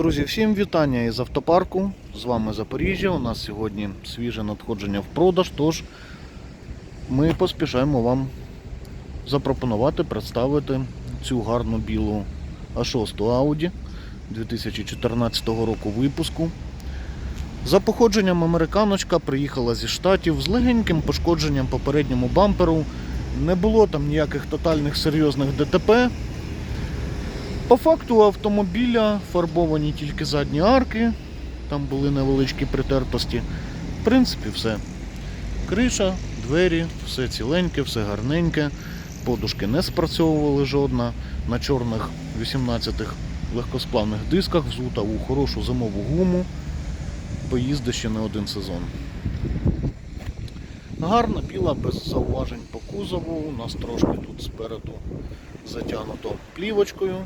Друзі, всім вітання із автопарку. З вами Запоріжжя. У нас сьогодні свіже надходження в продаж, тож ми поспішаємо вам запропонувати, представити цю гарну білу А6 Audi 2014 року випуску. За походженням американочка приїхала зі штатів з легеньким пошкодженням по передньому бамперу. Не було там ніяких тотальних серйозних ДТП. По факту автомобіля фарбовані тільки задні арки, там були невеличкі притертості. В принципі, все. Криша, двері, все ціленьке, все гарненьке. Подушки не спрацьовували жодна. На чорних 18-х легкосплавних дисках взута у хорошу зимову гуму. Поїзди ще не один сезон. Гарна біла, без зауважень по кузову. У нас трошки тут спереду затягнуто плівочкою.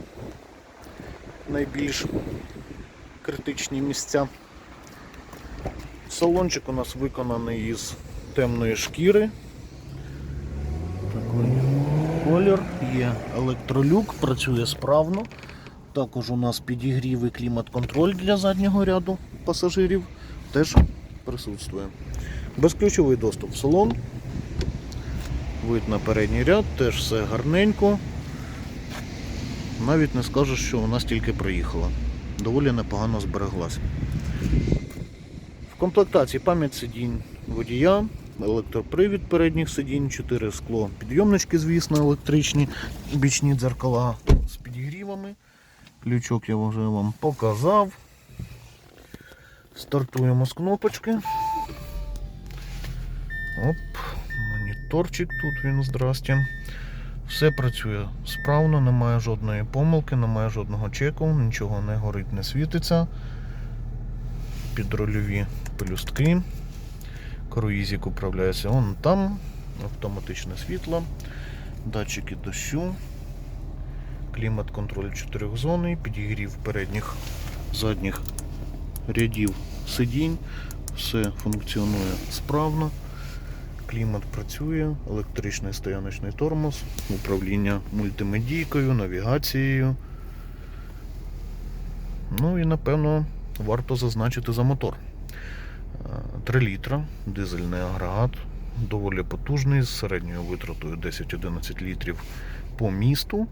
Найбільш критичні місця. Салончик у нас виконаний із темної шкіри. Такий колір. Є електролюк, працює справно. Також у нас підігрів і клімат-контроль для заднього ряду пасажирів теж присутствує. Безключовий доступ в салон. Вид на передній ряд, теж все гарненько. Навіть не скажеш, що вона стільки проїхала. Доволі непогано збереглася. В комплектації пам'ять сидінь водія, електропривід передніх сидінь, 4 скло підйомнички, звісно, електричні, бічні дзеркала з підігрівами. Ключок я вже вам показав. Стартуємо з кнопочки. Оп, моніторчик тут він, здрасте. Все працює справно, немає жодної помилки, немає жодного чеку, нічого не горить, не світиться. Підрольові пелюстки. Круїзик управляється вон там, автоматичне світло, датчики дощу, клімат-контроль чотирьохзонний, підігрів передніх задніх рядів сидінь, все функціонує справно. Клімат працює, електричний стояночний тормоз, управління мультимедійкою, навігацією. Ну і напевно варто зазначити за мотор. Е, 3 літра, дизельний агрегат, доволі потужний, з середньою витратою 10-11 літрів по місту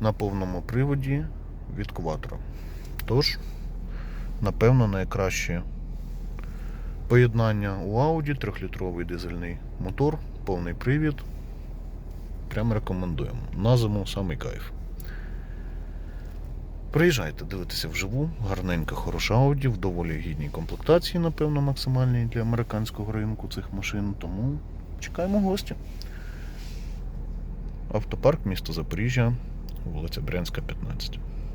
на повному приводі від кватро. Тож, напевно, найкраще Поєднання у Audi, 3-літровий дизельний мотор, повний привід. Прямо рекомендуємо. На зиму самий кайф. Приїжджайте, дивитися вживу, гарненька, хороша Audi, в доволі гідній комплектації, напевно, максимальній для американського ринку цих машин. Тому чекаємо гостя. Автопарк місто Запоріжжя, вулиця Брянська, 15.